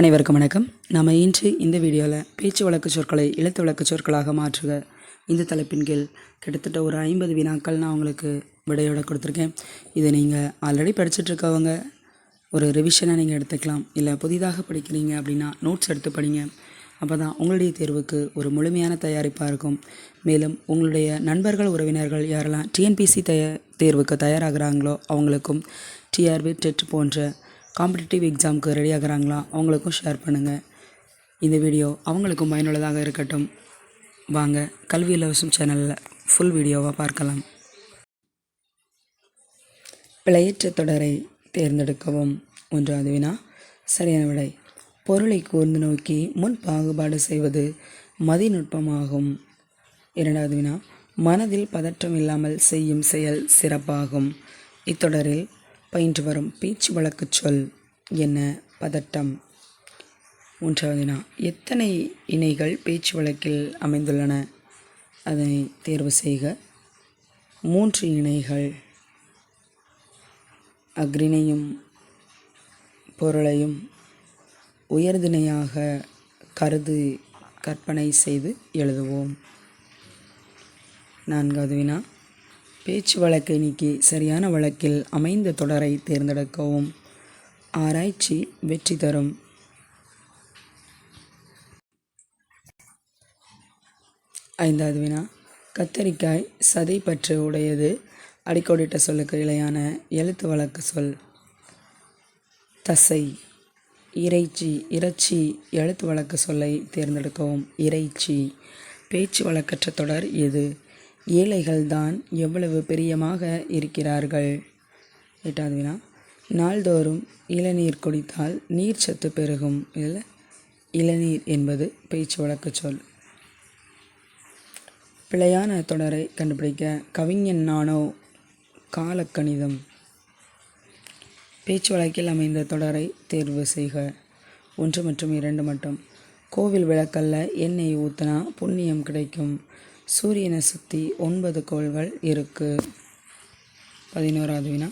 அனைவருக்கும் வணக்கம். நம்ம இன்று இந்த வீடியோவில் பேச்சு வழக்கு சொற்களை எழுத்து வழக்கு சொற்களாக மாற்றுக. இந்த தலைப்பின் கீழ் கிட்டத்தட்ட ஒரு ஐம்பது வினாக்கள் நான் உங்களுக்கு விடையோட கொடுத்துருக்கேன். இதை நீங்கள் ஆல்ரெடி படிச்சுட்ருக்கவங்க ஒரு ரிவிஷனாக நீங்கள் எடுத்துக்கலாம். இல்லை புதிதாக படிக்கிறீங்க அப்படின்னா நோட்ஸ் எடுத்து படிங்க. அப்போ தான் உங்களுடைய தேர்வுக்கு ஒரு முழுமையான தயாரிப்பாக இருக்கும். மேலும் உங்களுடைய நண்பர்கள் உறவினர்கள் யாரெல்லாம் டிஎன்பிசி தய தேர்வுக்கு தயாராகிறாங்களோ அவங்களுக்கும் டிஆர்பி டெட் போன்ற காம்படிட்டிவ் எக்ஸாமுக்கு ரெடி ஆகுறாங்களா? அவங்களுக்கும் ஷேர் பண்ணுங்கள் இந்த வீடியோ அவங்களுக்கும் பயனுள்ளதாக இருக்கட்டும். வாங்க கல்வி இலவசம் சேனலில் ஃபுல் வீடியோவாக பார்க்கலாம். பிழையற்ற தொடரை தேர்ந்தெடுக்கவும் ஒன்றாவது வினா சரியான விடை. பொருளை கூர்ந்து நோக்கி முன் பாகுபாடு செய்வது மதிநுட்பமாகும். இரண்டாவது வினா மனதில் பதற்றம் இல்லாமல் செய்யும் செயல் சிறப்பாகும். இத்தொடரில் பயின்று வரும் பேச்சு வழக்கு சொல் என்ன பதட்டம். மூன்றாவது வினா. எத்தனை இணைகள் பேச்சு வழக்கில் அமைந்துள்ளன? அதனை தேர்வு செய்க. மூன்று இணைகள். அக்ரிணையும் பொருளையும் உயர்திணையாக கருது கற்பனை செய்து எழுதுவோம். நான்காவது வினா. பேச்சு வழக்கை நீக்கி சரியான வழக்கில் அமைந்த தொடரை தேர்ந்தெடுக்கவும். ஆராய்ச்சி வெற்றி தரும். ஐந்தாவது வினா. கத்தரிக்காய் சதை பற்று உடையது. அடிக்கோடிட்ட சொல்லுக்கு இணையான எழுத்து வழக்கு சொல். தசை. இறைச்சி இறைச்சி எழுத்து வழக்கு சொல்லை தேர்ந்தெடுக்கவும். இறைச்சி. பேச்சு வழக்கற்ற தொடர் எது? ஏழைகள்தான் எவ்வளவு பிரியமாக இருக்கிறார்கள்? எட்டாவது வினா. நாள்தோறும் இளநீர் குடித்தால் நீர் சத்து பெருகும். இதில் இளநீர் என்பது பேச்சு வழக்கு சொல். பிழையான தொடரை கண்டுபிடிக்க கவிஞன் நானோ காலக்கணிதம். பேச்சு வழக்கில் அமைந்த தொடரை தேர்வு செய்க. ஒன்று மற்றும் இரண்டு மட்டும். கோவில் விளக்கல்ல எண்ணெய் ஊற்றினா புண்ணியம் கிடைக்கும். சூரியனை சுற்றி ஒன்பது கோள்கள் இருக்கு. பதினோராவது வினா.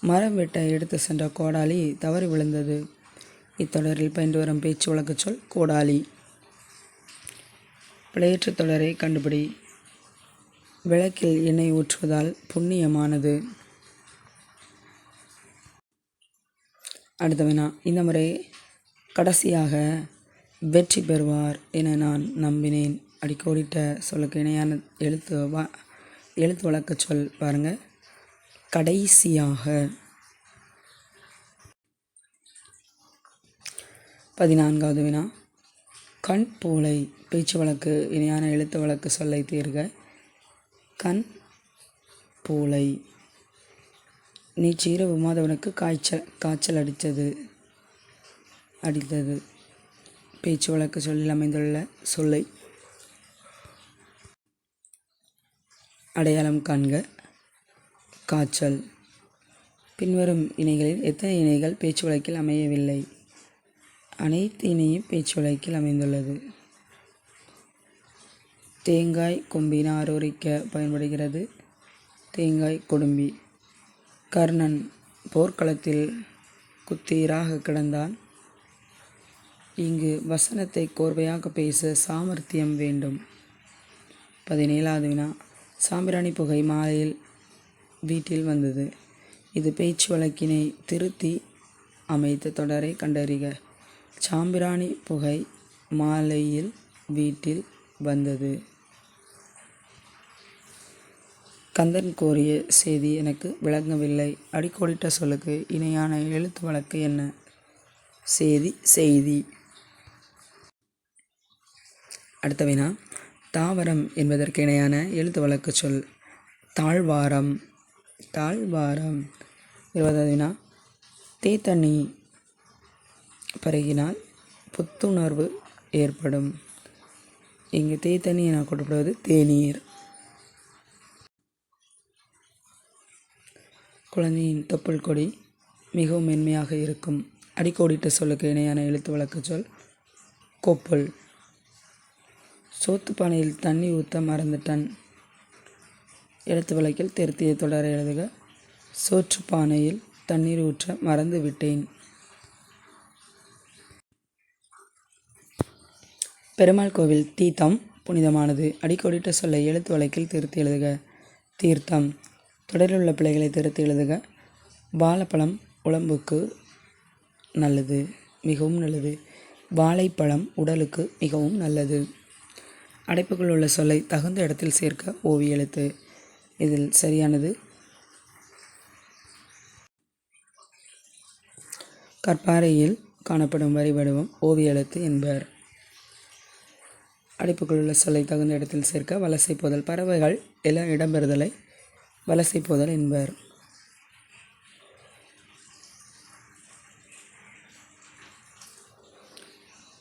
மரம் வெட்ட எடுத்து சென்ற கோடாலி தவறி விழுந்தது. இத்தொடரில் பயின்று வரும் பேச்சு வழக்கு சொல் கோடாலி. பிழையற்ற தொடரை கண்டுபிடி. விளக்கில் எண்ணெய் ஊற்றுவதால் புண்ணியமானது. அடுத்த வினா. இந்த முறை கடைசியாக வெற்றி பெறுவார் என நான் நம்பினேன். அடிக்கோடிட்ட சொல்லுக்கு இணையான எழுத்து வ எழுத்து வழக்கு சொல் பாருங்கள் கடைசியாக பதினான்காவது வினா. கண் பூளை பேச்சு வழக்கு இணையான எழுத்து வழக்கு சொல்லை தீர்க. கண் பூளை நேற்று இரவு மாதவனுக்கு காய்ச்சல் காய்ச்சல் அடித்தது அடித்தது. பேச்சு வழக்கு சொல்லில் அமைந்துள்ள சொல்லை அடையாளம் காண்க. காய்ச்சல். பின்வரும் இணைகளில் எத்தனை இணைகள் பேச்சு வழக்கில் அமையவில்லை? அனைத்து இணையும் பேச்சு வழக்கில் அமைந்துள்ளது. தேங்காய் கொம்பின ஆரோரிக்க பயன்படுகிறது. தேங்காய் கொடும்பி. கர்ணன் போர்க்களத்தில் குத்தீராக கிடந்தான். இங்கு வசனத்தை கோர்வையாக பேச சாமர்த்தியம் வேண்டும். பதினேழாவது வினா. சாம்பிராணி புகை மாலையில் வீட்டில் வந்தது. இது பேச்சு வழக்கினை திருத்தி அமைத்த தொடரை கண்டறிக. சாம்பிராணி புகை மாலையில் வீட்டில் வந்தது. கந்தன் கோரிய செய்தி எனக்கு விளங்கவில்லை. அடிக்கோடிட்ட சொல்லுக்கு இணையான எழுத்து வழக்கு என்ன? செய்தி செய்தி. அடுத்த வினா. தாவரம் என்பதற்கு இணையான எழுத்து வழக்கு சொல் தாழ்வாரம். தாழ்வாரம் இருபதாவது வினா தேத்தண்ணி பருகினால் புத்துணர்வு ஏற்படும். இங்கு தேத்தண்ணி என கூட்டப்படுவது தேநீர். குழந்தையின் தொப்புள் கொடி மிகவும் மென்மையாக இருக்கும். அடிக்கோடிட்ட சொல்லுக்கு இணையான எழுத்து வழக்கு சொல் கொப்புள். சோத்து பானையில் தண்ணி ஊற்ற மறந்துட்டன். எழுத்து வழக்கில் திருத்திய தொடரை எழுதுக. சோற்று பானையில் தண்ணீர் ஊற்ற மறந்து விட்டேன். பெருமாள் கோவில் தீர்த்தம் புனிதமானது. அடிக்கோடிட்ட சொல்ல எழுத்து வழக்கில் திருத்தி எழுதுக. தீர்த்தம். தொடரில் உள்ள பிழைகளை திருத்தி எழுதுக. வாழைப்பழம் உடம்புக்கு நல்லது மிகவும் நல்லது. வாழைப்பழம் உடலுக்கு மிகவும் நல்லது. அடைப்புகள் உள்ள சொல்லை தகுந்த இடத்தில் சேர்க்க ஓவிய எழுத்து இதில் சரியானது. கற்பாறையில் காணப்படும் வரி வடிவம் ஓவிய எழுத்து என்பர். அடைப்புகள் உள்ள சொல்லை தகுந்த இடத்தில் சேர்க்க வலசை போதல் பறவைகள் எல்லாம் இடம்பெறுதலை வலசை போதல் என்பர்.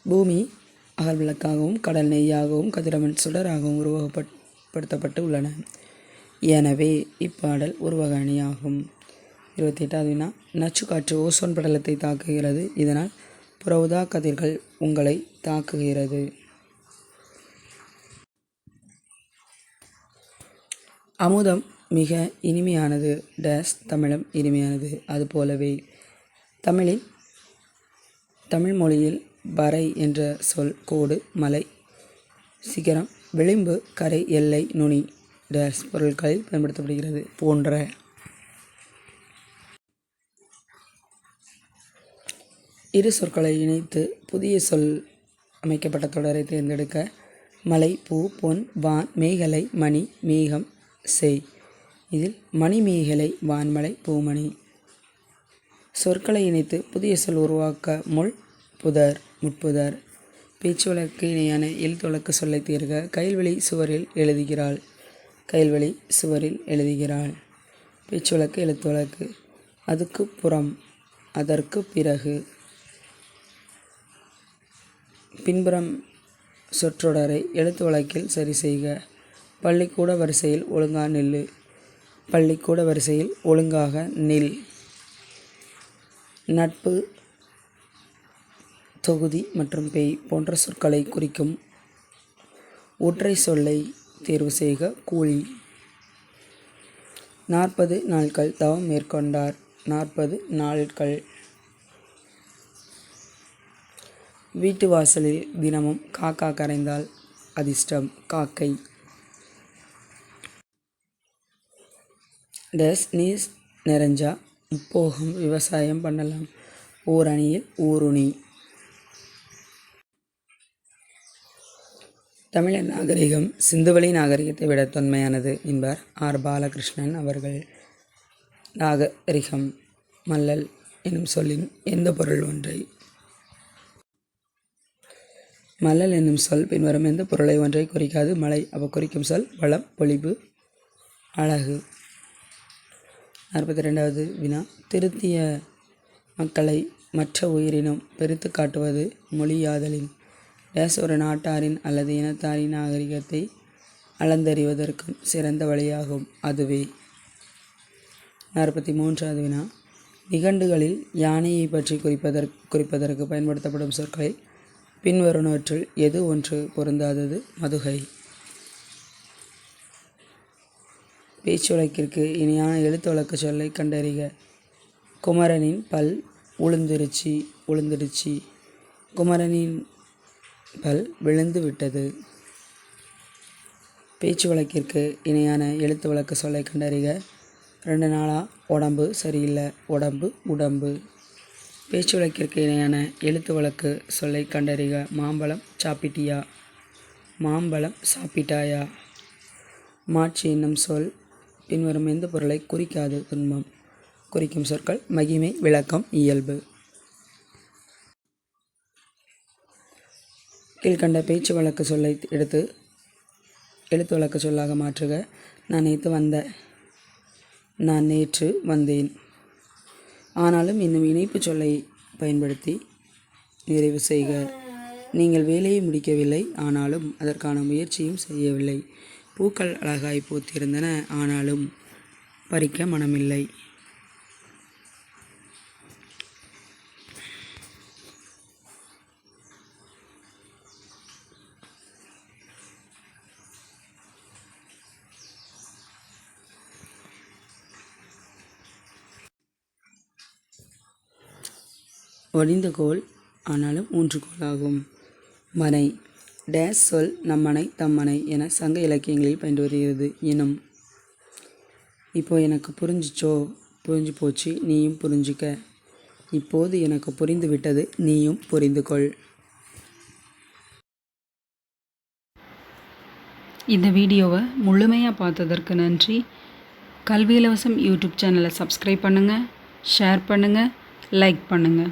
பூமி அகல் விளக்காகவும் கடல் நெய்யாகவும் கதிரவன் சுடராகவும் உருவகப்படுத்தப்பட்டு உள்ளன. எனவே இப்பாடல் உருவக அணியாகும். இருபத்தி எட்டாவது வினா நச்சுக்காற்று ஓசோன் படலத்தை தாக்குகிறது. இதனால் புறவுதா கதிர்கள் உங்களை தாக்குகிறது. அமுதம் மிக இனிமையானது. டேஸ் தமிழம் இனிமையானது. அதுபோலவே தமிழில் தமிழ் மொழியில் வரை என்ற சொல் கோடு மலை சிகரம் விளிம்பு கரை எல்லை நுனி டேஸ் பொருட்களில் பயன்படுத்தப்படுகிறது போன்ற. இரு சொற்களை இணைத்து புதிய சொல் அமைக்கப்பட்ட தொடரை தேர்ந்தெடுக்க மலை பூ பொன் வான் மேகலை மணி மேகம் செய். இதில் மணி மேகலை வான்மலை பூமணி சொற்களை இணைத்து புதிய சொல் உருவாக்க முள் புதர். முற்புதர் பேச்சு வழக்கு இணையான எழுத்து வழக்கு சொல்லை தீர்க கயல்வெளி சுவரில் எழுதுகிறாள். கைல்வெளி சுவரில் எழுதுகிறாள். பேச்சு வழக்கு எழுத்து வழக்கு. அதுக்கு புறம் அதற்கு பிறகு. பின்புறம் சொற்றொடரை எழுத்து வழக்கில் சரி செய்க. பள்ளிக்கூட வரிசையில் ஒழுங்காக நில்லு. பள்ளிக்கூட வரிசையில் ஒழுங்காக நில். நட்பு தொகுதி மற்றும் பேய் போன்ற சொற்களை குறிக்கும் ஒற்றை சொல்லை தேர்வு செய்க. கூலி நாற்பது நாட்கள் தவம் மேற்கொண்டார். நாற்பது நாட்கள் வீட்டு வாசலில் தினமும் காக்கா கரைந்தால் அதிர்ஷ்டம் காக்கை. டஸ் நீஸ் நிறைஞ்சா முப்போகம் விவசாயம் பண்ணலாம். ஓரணியில் ஊருணி தமிழர் நாகரிகம் சிந்துவெளி நாகரிகத்தை விட தொன்மையானது என்பார் ஆர். பாலகிருஷ்ணன் அவர்கள். நாகரிகம் மல்லல் எனும் சொல்லின் எந்த பொருள் ஒன்றை? மல்லல் என்னும் சொல் பின்வரும் எந்த பொருளை ஒன்றை குறிக்காது? மழை அவ குறிக்கும் சொல் வளம் பொழிவு அழகு. நாற்பத்தி ரெண்டாவது வினா. திருத்திய மக்களை மற்ற உயிரினம் பெருத்து காட்டுவது மொழியாதலின் டேஸ் ஒரு நாட்டாரின் அல்லது இனத்தாரின் நாகரிகத்தை அளந்தறிவதற்கும் சிறந்த வழியாகும் அதுவே. நாற்பத்தி மூன்றாவது வினா. நிகண்டுகளில் யானையை பற்றி குறிப்பதற்கு குறிப்பதற்கு பயன்படுத்தப்படும் சொற்களில் பின்வருவனவற்றில் எது ஒன்று பொருந்தாதது மதுகை. பேச்சு வழக்கிற்கு இணையான எழுத்து வழக்கு சொல்லை கண்டறிக. குமரனின் பல் உளுந்திருச்சி உளுந்திருச்சி. குமரனின் பல் விழுந்து விட்டது. பேச்சு வழக்கிற்கு இணையான எழுத்து வழக்கு சொல்லை கண்டறிக. ரெண்டு நாளாக உடம்பு சரியில்லை. உடம்பு உடம்பு. பேச்சு வழக்கிற்கு இணையான எழுத்து வழக்கு சொல்லை கண்டறிக. மாம்பழம் சாப்பிட்டியா? மாம்பழம் சாப்பிட்டாயா? மாட்சி என்னும் சொல் பின்வரும் எந்த பொருளை குறிக்காது துன்பம். குறிக்கும் சொற்கள் மகிமை விளக்கம் இயல்பு. கீழ்கண்ட பேச்சு வழக்கு சொல்லை எடுத்து எழுத்து வழக்கு சொல்லாக மாற்றுக. நான் நேற்று வந்த நான் நேற்று வந்தேன். ஆனாலும் இன்னும் இணைப்பு சொல்லை பயன்படுத்தி நிறைவு செய்க. நீங்கள் வேலையை முடிக்கவில்லை ஆனாலும் அதற்கான முயற்சியும் செய்யவில்லை. பூக்கள் அழகாய் பூத்திருந்தன ஆனாலும் பறிக்க மனமில்லை. வடிந்த கோல் ஆனாலும் ஊன்றுகோலாகும் மனை டேஸ் சொல் நம்மனை தம்மனை என சங்க இலக்கியங்களில் பயின்று வருகிறது இனம் இப்போ எனக்கு புரிஞ்சிச்சோ? புரிஞ்சு போச்சு. நீயும் புரிஞ்சுக்க. இப்போது எனக்கு புரிந்து விட்டது. நீயும் புரிந்து கொள். இந்த வீடியோவை முழுமையாக பார்த்ததற்கு நன்றி. கல்வி இலவசம் யூடியூப் சேனலை சப்ஸ்கிரைப் பண்ணுங்கள் ஷேர் பண்ணுங்கள் லைக் பண்ணுங்கள்